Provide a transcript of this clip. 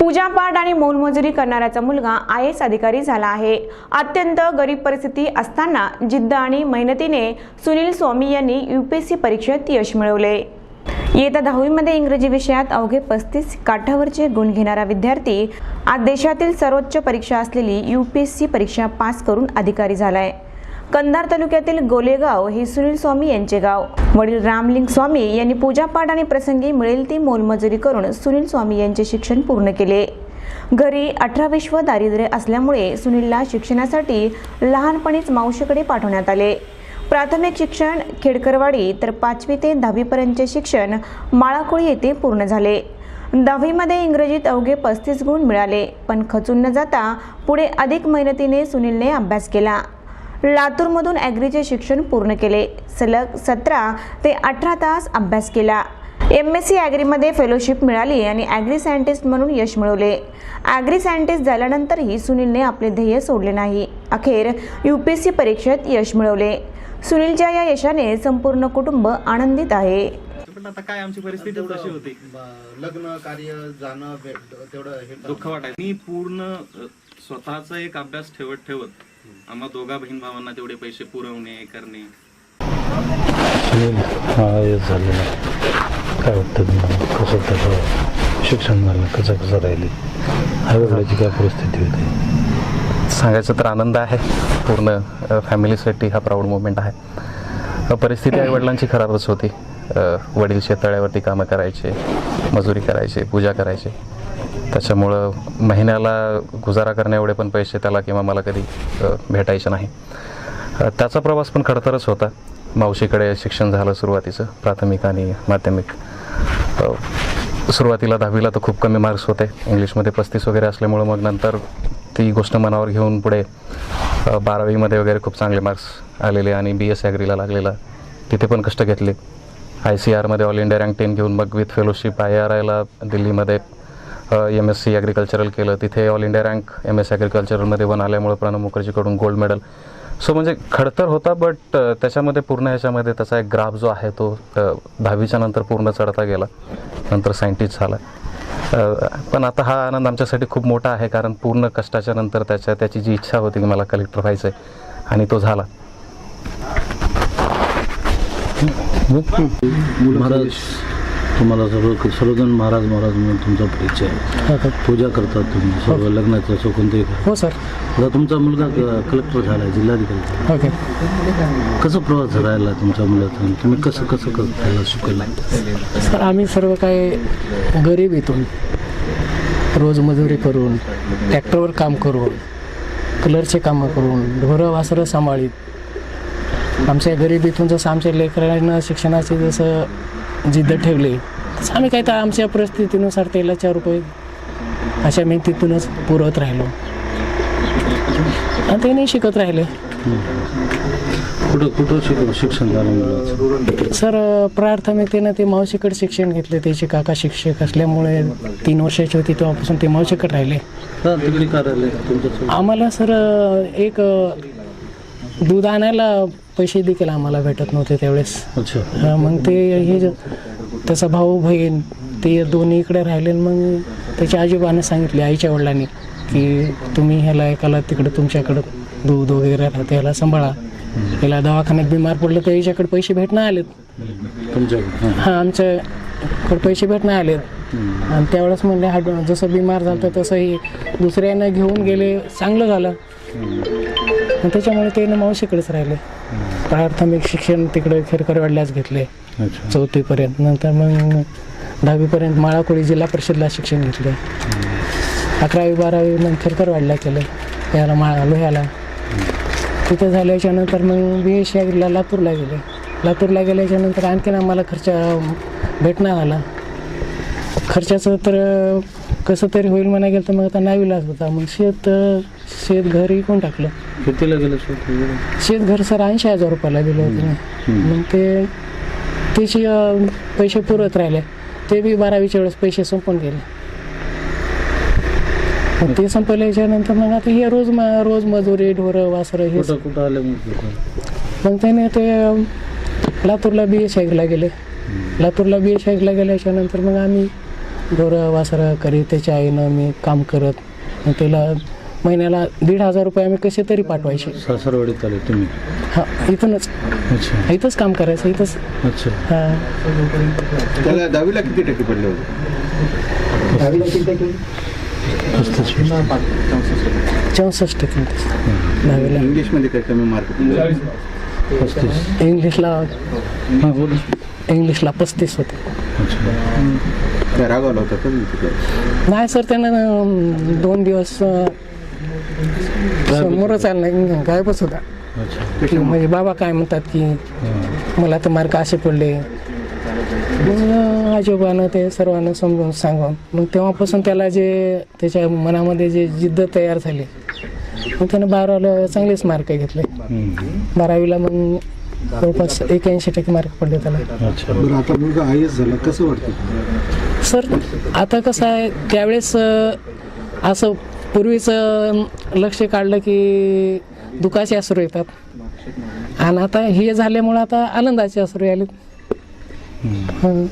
पूजापाठ आणि मोलमजुरी करणाऱ्याचा मुलगा आय एस अधिकारी झाला आहे. अत्यंत गरीब परिस्थिती असताना जिद्द आणि मेहनतीने सुनील स्वामी यांनी यूपीएससी परीक्षेत यश मिळवले. येत्या दहावीमध्ये इंग्रजी विषयात अवघे पस्तीस काठावरचे गुण घेणारा विद्यार्थी आज देशातील सर्वोच्च परीक्षा असलेली यूपीएससी परीक्षा पास करून अधिकारी झालाय. कंधार तालुक्यातील गोलेगाव हे सुनील स्वामी यांचे गाव. वडील रामलिंग स्वामी यांनी पूजापाठ आणि प्रसंगी मिळेल ती मोलमजुरी करून सुनील स्वामी यांचे शिक्षण पूर्ण केले. घरी अठरा विश्व दारिद्र्य असल्यामुळे सुनीलला शिक्षणासाठी लहानपणीच मावशीकडे पाठवण्यात आले. प्राथमिक शिक्षण खेडकरवाडी तर पाचवी ते दहावीपर्यंतचे शिक्षण माळाकोळी येथे पूर्ण झाले. दहावीमध्ये इंग्रजीत अवघे पस्तीस गुण मिळाले पण खचून न जाता पुढे अधिक मेहनतीने सुनीलने अभ्यास केला. लातूरमधून ॲग्रीचे शिक्षण पूर्ण केले. सलग सतरा ते अठरा तास अभ्यास केला. एम एस सी ॲग्रीमध्ये फेलोशिप मिळाली आणि ॲग्री सायंटिस्ट म्हणून यश मिळवले. ॲग्री सायंटिस्ट झाल्यानंतरही सुनीलने आपले ध्येय सोडले नाही. अखेर यू पी एस सी परीक्षेत यश मिळवले. सुनीलच्या या यशाने संपूर्ण कुटुंब आनंदित आहे. पण आता काय आमची परिस्थिती तशी होती? लग्न कार्य जाणं भेट तेवढं हे दुःख वाटायचं. मी पूर्ण स्वतःचा एक अभ्यास ठेवत ठेवत आम्हा दोघा बहीण भावांना तेवढे पैसे पुरवणे करणे. हा झालेला काय वाटतं तुम्हाला? कसं त्याचं शिक्षण झालं कसं कसं राहिली? आई वडिलाची काय परिस्थिती होती? सांगायचं तर आनंद आहे. पूर्ण फॅमिलीसाठी हा प्राऊड मोमेंट आहे. परिस्थिती आईवडिलांची खराबच होती. वडील शेततळ्यावरती कामं करायचे मजुरी करायचे पूजा करायचे. त्याच्यामुळं महिन्याला गुजारा करण्या एवढे पण पैसे त्याला किंवा मला कधी भेटायचे नाही. त्याचा प्रवास पण खडतरच होता. मावशीकडे शिक्षण झालं सुरुवातीचं प्राथमिक आणि माध्यमिक. सुरुवातीला दहावीला तर खूप कमी मार्क्स होते. इंग्लिशमध्ये पस्तीस वगैरे असल्यामुळं मग नंतर ती गोष्ट मनावर घेऊन पुढे बारावीमध्ये वगैरे खूप चांगले मार्क्स आलेले आणि बी एस ॲग्रीला लागलेला. तिथे पण कष्ट घेतले. आय सी आरमध्ये ऑल इंडिया रँक टेन घेऊन मग विथ फेलोशिप आय आर आयला दिल्लीमध्ये एम एस सी ॲग्रिकल्चरल केलं. तिथे all India rank M S ॲग्रिकल्चरलमध्ये one आल्यामुळे प्रणव मुखर्जीकडून गोल्ड मेडल सो म्हणजे खडतर होता बट त्याच्यामध्ये पूर्ण ह्याच्यामध्ये त्याचा एक ग्राफ जो आहे तो दहावीच्या नंतर पूर्ण चढता गेला. नंतर सायंटिस्ट झाला. पण आता हा आनंद आमच्यासाठी खूप मोठा आहे कारण पूर्ण कष्टाच्या नंतर त्याच्या त्याची जी इच्छा होती की मला कलेक्टर व्हायचं आहे आणि तो झाला. महाराज तुम्हाला सर्व सर्वजण महाराज महाराज म्हणून तुमचा परिचय आहे. पूजा करतात तुम्ही सर्व लग्नाचं असो कोणते हो सर. आता तुमचा मुलगा क- कलेक्टर झाला आहे जिल्हाधिकारी. ओके. कसं प्रवास राहिला तुमच्या मुलाचा? तुम्ही कसं कसं कसं त्याला शिकवलं? सर आम्ही सर्व काय गरीब इथून रोज मजुरी करून ट्रॅक्टरवर काम करून कलरचे कामं करून ढोरं वासरं सांभाळीत आमच्या गरिबीतून जसं आमच्या लेकरांना शिक्षणाची जसं जिद्द ठेवली तसं आम्ही काय तर आमच्या परिस्थितीनुसार तेला चार रुपये अशा मेहनतीतूनच पुरवत राहिलो. आणि ते नाही शिकत राहिले. कुठं कुठं शिक शिक्षण झालं मुलाचं? सर प्राथमिकतेनं ते मावशीकडे शिक्षण घेतले त्याचे काका शिक्षक असल्यामुळे तीन वर्षाची होती तेव्हापासून ते मावशीकडे राहिले. हा तिकडे आम्हाला सर एक दूध आणायला पैसे देखील आम्हाला भेटत नव्हते त्यावेळेस. अच्छा. हा, मग ते हे जे- त्याचा भाऊ बहीण ते दोन्ही इकडे राहिले आणि मग त्याच्या आजोबाने सांगितले आईच्या वडिलांनी की तुम्ही ह्याला एकाला तिकडे तुमच्याकडं दूध वगैरे राहते ह्याला सांभाळा. याला दवाखान्यात बिमार पडलं तर याच्याकडे पैसे भेटणं आलेत. हां. आमच्याकडे पैसे भेटणं आलेत. आणि त्यावेळेस म्हणले हा जसं बिमार झालं होतं तसं हे दुसऱ्यानं घेऊन गेले चांगलं झालं. आणि त्याच्यामुळे ते मावशीकडेच राहिले. प्राथमिक शिक्षण तिकडे खेरकरवाडल्याच घेतले. चौथीपर्यंत. नंतर मग दहावीपर्यंत माळाकोळी जिल्हा परिषदला शिक्षण घेतले. अकरावी बारावी मग खेरकरवाडला केलं. याला मा लोह्याला. तिथं झाल्याच्यानंतर मग बी एस ला लातूरला गेले. लातूरला गेल्याच्यानंतर आणखीन आम्हाला खर्च भेटणार आला. खर्चाचं तर कसं तरी होईल म्हणा गेलं तर मग आता नावीलाच होता. मग शेत शेत घर विकून टाकलं? कितीला गेलं शेवटी शेत घर सर ऐंशी हजार रुपयाला दिलं होतं मग ते त्याचे अं, पैसे पुरत राहिले. ते बी बारावीच्या वेळेस पैसे संपून गेले. मग ते संपल्याच्या नंतर मग आता हे रोज म- रोज मजुरी ढोरं वासरं हे कुठं कुठं आले मग लोकं? मग त्याने ते अं, लातूरला बी एस आयला गेले. लातूरला बी एस आयला गेल्याच्यानंतर मग आम्ही डोरं वासरं करीत त्याच्या आईनं मी काम करत मग त्याला महिन्याला दीड हजार रुपये आम्ही कसे तरी पाठवायचे. सासरवाडीत आले तुम्ही? हा इथूनच. अच्छा. इथंच काम करायचं इथंच. अच्छा. हा. त्याला दहावीला किती टक्के पडले होते? चौसष्ट टक्के. दहावीला. इंग्लिशमध्ये काही कमी मार्क पस्तीस. इंग्लिशला हां बोल. इंग्लिशला पस्तीस होते. काय रागावला होता का तिथे? नाही सर त्यानं दोन दिवस अं, समोरच आला नाही. गायबच होता. की म्हणजे बाबा काय म्हणतात की मला तर मार्क असे पडले. मग आजोबानं ते सर्वांना समजून सांगून मग तेव्हापासून त्याला जे त्याच्या मनामध्ये जे जिद्द तयार झाली मग त्यानं बारावीला चांगलेच मार्क घेतले. बारावीला मग जवळपास एक्याऐंशी टक्के मार्क पडले त्याला. अच्छा. बरं आता मुलगा आय एस झाला कसं वाटतं? सर आता कसं आहे त्यावेळेस असं पूर्वीचं लक्ष काढलं की दुखाचे अश्रू येतात. आणि आता हे झाल्यामुळं आता आनंदाचे अश्रू आले हं.